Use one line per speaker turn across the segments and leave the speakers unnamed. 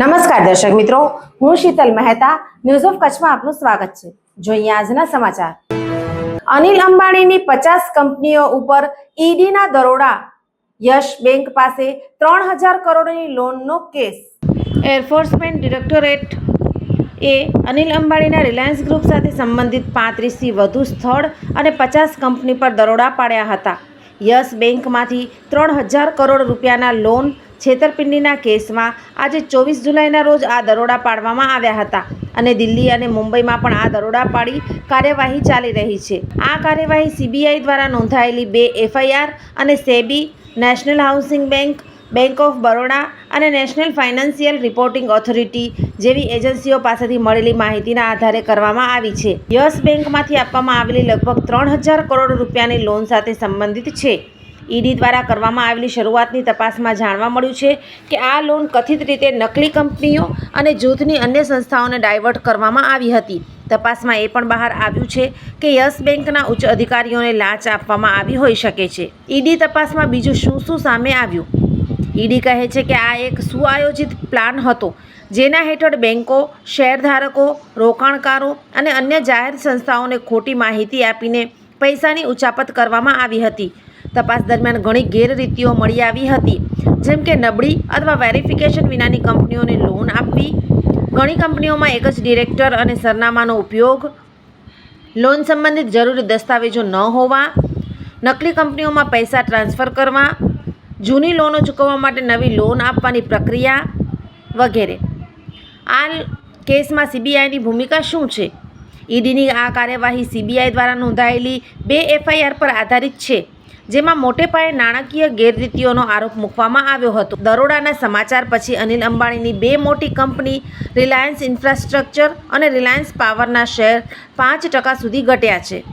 નમસ્કાર દર્શક મિત્રો, હું શીતલ મહેતા ન્યૂઝ ઓફ કચ્છમાં આપનું સ્વાગત છે. જોઈએ આજના સમાચાર. અનિલ અંબાણીની પચાસ કંપનીઓ ઉપર ઈડીના દરોડા. યશ બેંક પાસે ત્રણ હજાર કરોડની લોનનો કેસ. Enforcement directorate. એ અનિલ અંબાણીના રિલાયન્સ ગ્રુપ સાથે સંબંધિત પાંત્રીસથી વધુ સ્થળ અને પચાસ કંપની પર દરોડા પાડ્યા હતા. યસ બેંકમાંથી ત્રણ હજાર કરોડ રૂપિયાના લોન છેતરપિંડીના કેસમાં આજે ચોવીસ જુલાઈના રોજ આ દરોડા પાડવામાં આવ્યા હતા. અને દિલ્હી અને મુંબઈમાં પણ આ દરોડા પાડી કાર્યવાહી ચાલી રહી છે. આ કાર્યવાહી સીબીઆઈ દ્વારા નોંધાયેલી બે એફઆઈઆર અને SEBI, national housing bank bank of Baroda અને નેશનલ ફાઇનાન્સિયલ રિપોર્ટિંગ ઓથોરિટી જેવી એજન્સીઓ પાસેથી મળેલી માહિતીના આધારે કરવામાં આવી છે. યસ બેંકમાંથી આપવામાં આવેલી લગભગ ત્રણ હજાર કરોડ રૂપિયાની લોન સાથે સંબંધિત છે. ઈડી દ્વારા કરવામાં આવેલી શરૂઆતની તપાસમાં જાણવા મળ્યું છે કે આ લોન કથિત રીતે નકલી કંપનીઓ અને જૂથની અન્ય સંસ્થાઓને ડાયવર્ટ કરવામાં આવી હતી. તપાસમાં એ પણ બહાર આવ્યું છે કે યસ બેંકના ઉચ્ચ અધિકારીઓને લાંચ આપવામાં આવી હોઈ શકે છે. ઈડી તપાસમાં બીજું શું શું સામે આવ્યું? ઈડી કહે છે કે આ એક સુઆયોજિત પ્લાન હતો, જેના હેઠળ બેન્કો શેરધારકો, રોકાણકારો અને અન્ય જાહેર સંસ્થાઓને ખોટી માહિતી આપીને પૈસાની ઉચાપત કરવામાં આવી હતી. તપાસ દરમિયાન ઘણી ગેરરીતિઓ મળી આવી હતી. જેમ કે નબળી અથવા વેરિફિકેશન વિનાની કંપનીઓને લોન આપવી. ઘણી કંપનીઓમાં એક જ ડિરેક્ટર અને સરનામાનો ઉપયોગ. લોન સંબંધિત જરૂરી દસ્તાવેજો ન હોવા. નકલી કંપનીઓમાં પૈસા ટ્રાન્સફર કરવા. જૂની લોનો ચૂકવવા માટે નવી લોન આપવાની પ્રક્રિયા વગેરે. આ કેસમાં સીબીઆઈની ભૂમિકા શું છે? ઈડીની આ કાર્યવાહી સીબીઆઈ દ્વારા નોંધાયેલી બે એફઆઈઆર પર આધારિત છે. જેમાં મોટે પાયે નાણાકીય ગેરરીતિઓનો આરોપ મૂકવામાં આવ્યો હતો. દરોડાના સમાચાર પછી અનિલ અંબાણીની બે મોટી કંપની, રિલાયન્સ ઇન્ફ્રાસ્ટ્રક્ચર અને રિલાયન્સ પાવરના શેર પાંચ ટકા સુધી ઘટ્યા છે.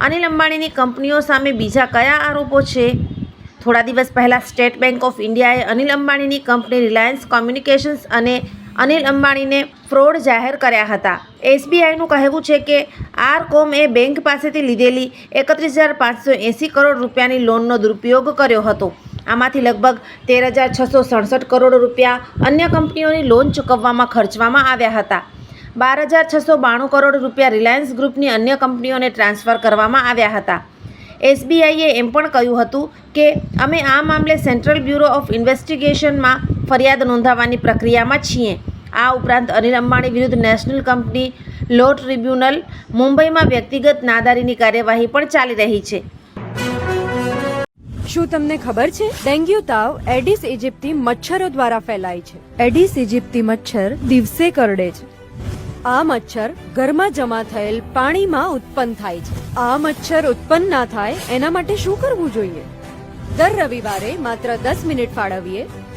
અનિલ અંબાણીની કંપનીઓ સામે બીજા કયા આરોપો છે? થોડા દિવસ પહેલાં સ્ટેટ બેંક ઓફ ઇન્ડિયાએ અનિલ અંબાણીની કંપની રિલાયન્સ કોમ્યુનિકેશન્સ અને અનિલ અંબાણીને ફ્રોડ જાહેર કર્યા હતા. એસબીઆઈનું કહેવું છે કે આર કોમ એ બેંક પાસેથી લીધેલી એકત્રીસ હજાર પાંચસો એંસી કરોડ રૂપિયાની લોનનો દુરુપયોગ કર્યો હતો. આમાંથી લગભગ તેર હજાર છસો સડસઠ કરોડ રૂપિયા અન્ય કંપનીઓની લોન ચૂકવવામાં ખર્ચવામાં આવ્યા હતા. બાર હજાર છસો બાણું કરોડ રૂપિયા રિલાયન્સ ગ્રુપની અન્ય કંપનીઓને ટ્રાન્સફર કરવામાં આવ્યા હતા. એસબીઆઈએ એમ પણ કહ્યું હતું કે, અમે આ મામલે સેન્ટ્રલ બ્યુરો ઓફ ઇન્વેસ્ટિગેશનમાં ફરિયાદ નોંધાવવાની પ્રક્રિયામાં છીએ. આ ઉપરાંત અનિલ અંબાણી વિરુદ્ધ નેશનલ કંપની લો ટ્રિબ્યુનલ મુંબઈમાં વ્યક્તિગત નાદારીની કાર્યવાહી પણ ચાલી રહી છે.
શું તમને ખબર છે? ડેન્ગ્યુ તાવ એડિસ ઇજિપ્તી મચ્છરો દ્વારા ફેલાય છે. એડિસ ઇજિપ્તી મચ્છર દિવસે કરડે છે. આ મચ્છર ઘરમાં જમા થયેલ પાણીમાં ઉત્પન્ન થાય છે. આ મચ્છર ઉત્પન્ન ના થાય એના માટે શું કરવું જોઈએ? દર રવિવારે માત્ર દસ મિનિટ ફાળવીએ